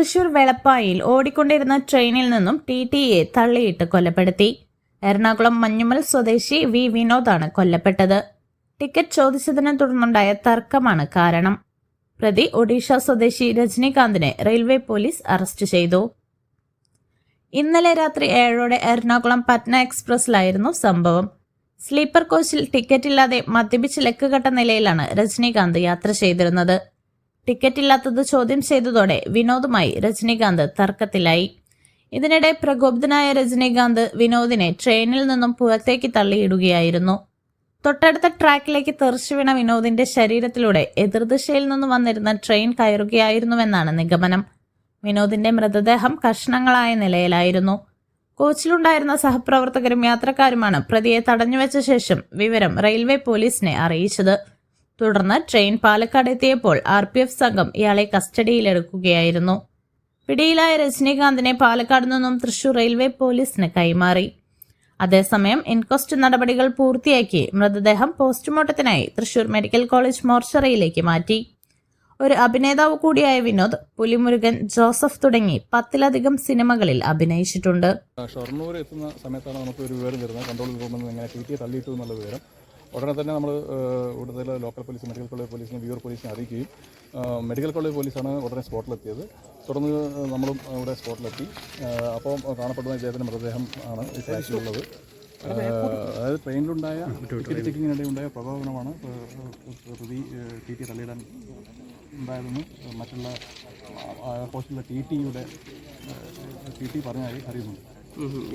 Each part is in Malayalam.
തൃശൂർ വെളപ്പായിൽ ഓടിക്കൊണ്ടിരുന്ന ട്രെയിനിൽ നിന്നും ടി ടിയെ തള്ളിയിട്ട് കൊലപ്പെടുത്തി. എറണാകുളം മഞ്ഞുമൽ സ്വദേശി വി വിനോദാണ് കൊല്ലപ്പെട്ടത്. ടിക്കറ്റ് ചോദിച്ചതിനെ തുടർന്നുണ്ടായ തർക്കമാണ് കാരണം. പ്രതി ഒഡീഷ സ്വദേശി രജനീകാന്തിനെ റെയിൽവേ പോലീസ് അറസ്റ്റ് ചെയ്തു. ഇന്നലെ രാത്രി ഏഴോടെ എറണാകുളം പറ്റ്ന എക്സ്പ്രസിലായിരുന്നു സംഭവം. സ്ലീപ്പർ കോച്ചിൽ ടിക്കറ്റ് ഇല്ലാതെ മദ്യപിച്ച് ലെക്കുകെട്ട നിലയിലാണ് രജനീകാന്ത് യാത്ര ചെയ്തിരുന്നത്. ടിക്കറ്റ് ഇല്ലാത്തത് ചോദ്യം ചെയ്തതോടെ വിനോദുമായി രജനീകാന്ത് തർക്കത്തിലായി. ഇതിനിടെ പ്രകോപിതനായ രജനീകാന്ത് വിനോദിനെ ട്രെയിനിൽ നിന്നും പുറത്തേക്ക് തള്ളിയിടുകയായിരുന്നു. തൊട്ടടുത്ത ട്രാക്കിലേക്ക് തെറിച്ചു വീണ വിനോദിന്റെ ശരീരത്തിലൂടെ എതിർദിശയിൽ നിന്നും വന്നിരുന്ന ട്രെയിൻ കയറുകയായിരുന്നുവെന്നാണ് നിഗമനം. വിനോദിന്റെ മൃതദേഹം കഷ്ണങ്ങളായ നിലയിലായിരുന്നു. കോച്ചിലുണ്ടായിരുന്ന സഹപ്രവർത്തകരും യാത്രക്കാരുമാണ് പ്രതിയെ തടഞ്ഞുവെച്ച ശേഷം വിവരം റെയിൽവേ പോലീസിനെ അറിയിച്ചത്. തുടർന്ന് ട്രെയിൻ പാലക്കാട് എത്തിയപ്പോൾ ആർ പി എഫ് സംഘം ഇയാളെ കസ്റ്റഡിയിലെടുക്കുകയായിരുന്നു. പിടിയിലായ രജനീകാന്തിനെ പാലക്കാട് നിന്നും തൃശൂർ റെയിൽവേ പോലീസിന് കൈമാറി. അതേസമയം ഇൻക്വസ്റ്റ് നടപടികൾ പൂർത്തിയാക്കി മൃതദേഹം പോസ്റ്റ്മോർട്ടത്തിനായി തൃശൂർ മെഡിക്കൽ കോളേജ് മോർച്ചറിയിലേക്ക് മാറ്റി. ഒരു അഭിനേതാവ് കൂടിയായ വിനോദ് പുലിമുരുകൻ ജോസഫ് തുടങ്ങി പത്തിലധികം സിനിമകളിൽ അഭിനയിച്ചിട്ടുണ്ട്. ഷൊർണൂർ എത്തുന്ന സമയത്താണ് നമുക്ക് ഒരു വിവരം തരുന്നത് കൺട്രോൾ റൂമിൽ നിന്ന് ടി തള്ളിയിട്ടു എന്നുള്ള വിവരം. ഉടനെ തന്നെ നമ്മൾ ഇവിടുത്തെ ലോക്കൽ പോലീസ് മെഡിക്കൽ കോളേജ് പോലീസിനെ വ്യൂർ പോലീസിനെ അറിയിക്കുകയും മെഡിക്കൽ കോളേജ് പോലീസാണ് ഉടനെ സ്പോട്ടിലെത്തിയത് തുടർന്ന് നമ്മളും ഇവിടെ സ്പോട്ടിലെത്തി അപ്പോൾ കാണപ്പെടുന്ന ഇദ്ദേഹത്തിന്റെ മൃതദേഹം ആണ് ഈ ഫ്ലാറ്റിലുള്ളത്. അതായത് ട്രെയിനിലുണ്ടായ ടിക്കറ്റ് ചെക്കിങ്ങിനിടെ പ്രകോപനമാണ് ആ, പ്രതി ടി ടി തള്ളിയിടാൻ ഉണ്ടായതെന്ന് മറ്റുള്ള ഹോസ്റ്റലിലെ ടി ടിയുടെ ടി ടി പറഞ്ഞായി അറിയുന്നുണ്ട്.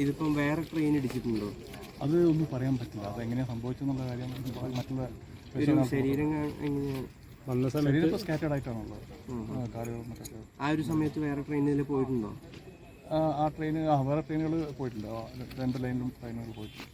ഇതിപ്പം വേറെ ട്രെയിൻ ഇടിച്ചിട്ടുണ്ടോ? അത് ഒന്നും പറയാൻ പറ്റില്ല. അത് എങ്ങനെയാണ് സംഭവിച്ചെന്നുള്ള കാര്യം മറ്റുള്ള ശരീരം ശരീരത്തിൽ സ്കാറ്റേഡ് ആയിട്ടാണുള്ളത്. ആ, കാലുകൾ മറ്റൊക്കെ. ആ ഒരു സമയത്ത് വേറെ ട്രെയിനിൽ പോയിട്ടുണ്ടോ? ആ, ട്രെയിൻ ആ വേറെ ട്രെയിനുകൾ പോയിട്ടുണ്ട്. രണ്ട് ലൈനിലും ട്രെയിനുകൾ പോയിട്ടുണ്ട്.